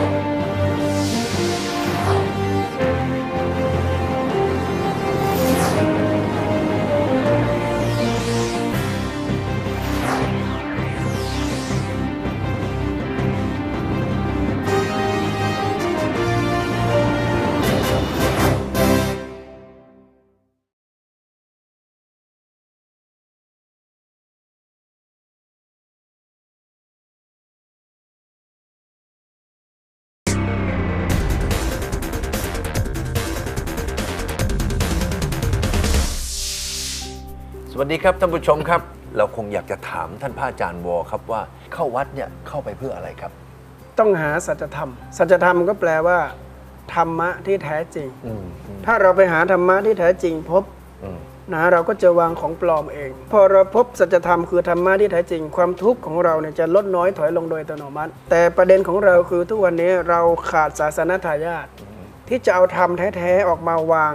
ส วัสดีครับท่านผู้ชมครับ เราคงอยากจะถามท่านพระอาจารย์วอครับว่าเข้าวัดเนี่ยเข้าไปเพื่ออะไรครับ ต้องหาสัจธรรม สัจธรรมก็แปลว่า ธรรมะที่แท้จริง อืมอืมถ้าเราไปหาธรรมะที่แท้จริงพบอืมนะเราก็จะวางของปลอมเอง พอเราพบสัจธรรมคือธรรมะที่แท้จริง ความทุกข์ของเราเนี่ยจะลดน้อยถอยลงโดยอัตโนมัติ แต่ประเด็นของเราคือทุกวันนี้เราขาดศาสนทายาทที่จะเอาธรรมแท้ๆออกมาวาง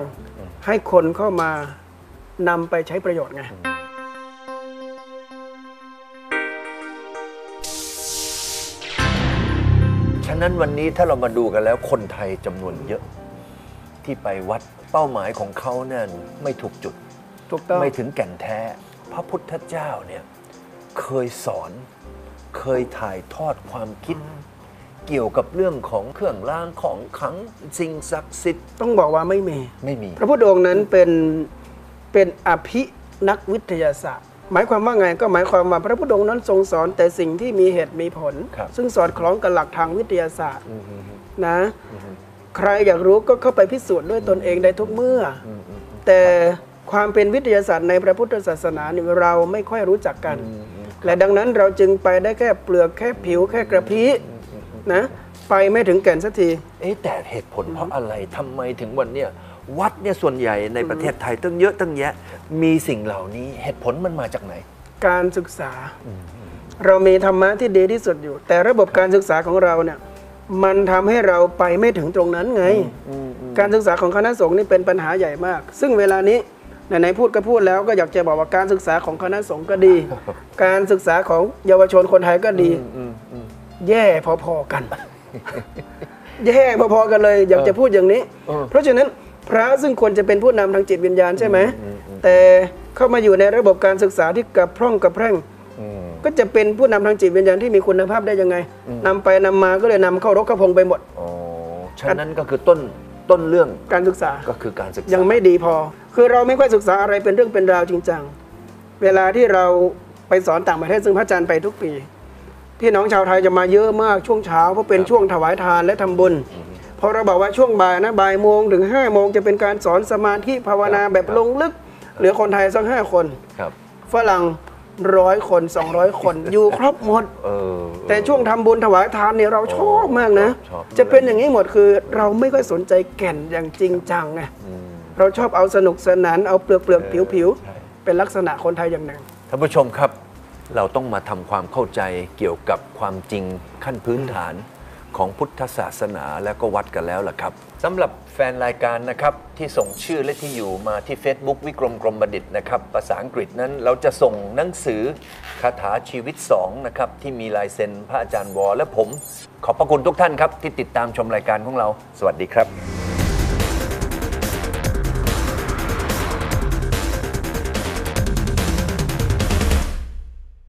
ให้คนเข้ามา นำไปใช้ประโยชน์ไงฉะนั้นวันนี้ถ้าเรามาดูกันแล้วคนไทยจำนวนเยอะ ที่ไปวัดเป้าหมายของเขาเนี่ยไม่ถูกจุด ถูกต้อง ไม่ถึงแก่นแท้ พระพุทธเจ้าเนี่ยเคยสอนเคยถ่ายทอดความคิด เกี่ยวกับเรื่องของเครื่องรางของขลังสิ่งศักดิ์สิทธิ์ ต้องบอกว่าไม่มี ไม่มี พระพุทธองค์นั้นเป็น เป็นอภินักวิทยาศาสตร์ หมายความว่าไงก็หมายความว่าพระพุทธองค์นั้นทรงสอนแต่สิ่งที่มีเหตุมีผล ครับซึ่งสอดคล้องกับหลักทางวิทยาศาสตร์อืมอืมนะ ใครอยากรู้ก็เข้าไปพิสูจน์ด้วยตนเองได้ทุกเมื่อออืมอืมแต่ความเป็นวิทยาศาสตร์ในพระพุทธศาสนาเนี่ยเราไม่ค่อยรู้จักกันอืมอืมและดังนั้นเราจึงไปได้แค่เปลือกแค่ผิวแค่กระพี้นะ ไปไม่ถึงแก่นสักที เอ๊ะแต่เหตุผลเพราะอะไรทำไมถึงวันเนี้ย วัดเนี่ยส่วนใหญ่ในประเทศไทยตั้งเยอะตั้งแยะ มีสิ่งเหล่านี้เหตุผลมันมาจากไหน การศึกษา เรามีธรรมะที่ดีที่สุดอยู่ แต่ระบบการศึกษาของเราเนี่ยมันทำให้เราไปไม่ถึงตรงนั้นไง การศึกษาของคณะสงฆ์นี่เป็นปัญหาใหญ่มาก ซึ่งเวลานี้ไหนๆพูดก็พูดแล้วก็อยากจะบอกว่าการศึกษาของคณะสงฆ์ก็ดี การศึกษาของเยาวชนคนไทยก็ดีแย่พอๆกัน แย่พอๆกันเลย อยากจะพูดอย่างนี้เออเพราะฉะนั้น พระซึ่งควรจะเป็นผู้นำทางจิตวิญญาณใช่ไหมแต่เข้ามาอยู่ในระบบการศึกษาที่กระพร่องกระแพร่งอืมก็จะเป็นผู้นำทางจิตวิญญาณที่มีคุณภาพได้ยังไงนำไปนำมาก็เลยนำเข้ารกกระพงไปหมดอ๋อฉะนั้นก็คือต้นต้นเรื่องการศึกษาก็คือการศึกษายังไม่ดีพอ คือเราไม่ค่อยศึกษาอะไรเป็นเรื่องเป็นราวจริงจังเวลาที่เราไปสอนต่างประเทศซึ่งพระอาจารย์ไปทุกปี พี่น้องชาวไทยจะมาเยอะมากช่วงเช้าเพราะเป็นช่วงถวายทานและทำบุญ พอเราบอกว่าช่วงบ่ายนะบ่ายโมงถึงห้าโมงจะเป็นการสอนสมาธิภาวนาแบบลงลึก เหลือคนไทยสักห้าคนครับฝรั่งร้อยคนสองร้อยคนอยู่ครบหมดเออแต่ช่วงทำบุญถวายทานเนี่ยเราชอบมากนะชอบจะเป็นอย่างนี้หมดคือเราไม่ค่อยสนใจแก่นอย่างจริงจังไงอืมเราชอบเอาสนุกสนานเอาเปลือกเปลือกผิวผิวใช่เป็นลักษณะคนไทยอย่างหนึ่งท่านผู้ชมครับ เราต้องมาทำความเข้าใจเกี่ยวกับความจริงขั้นพื้นฐาน ของพุทธศาสนาและก็วัดกันแล้วล่ะครับสำหรับแฟนรายการนะครับที่ส่งชื่อและที่อยู่มาที่ Facebook วิกรมกรมบัณฑิตนะครับภาษาอังกฤษนั้นเราจะส่งหนังสือคาถาชีวิต2นะครับที่มีลายเซ็นพระอาจารย์วอและผม ขอบพระคุณทุกท่านครับที่ติดตามชมรายการของเรา สวัสดีครับ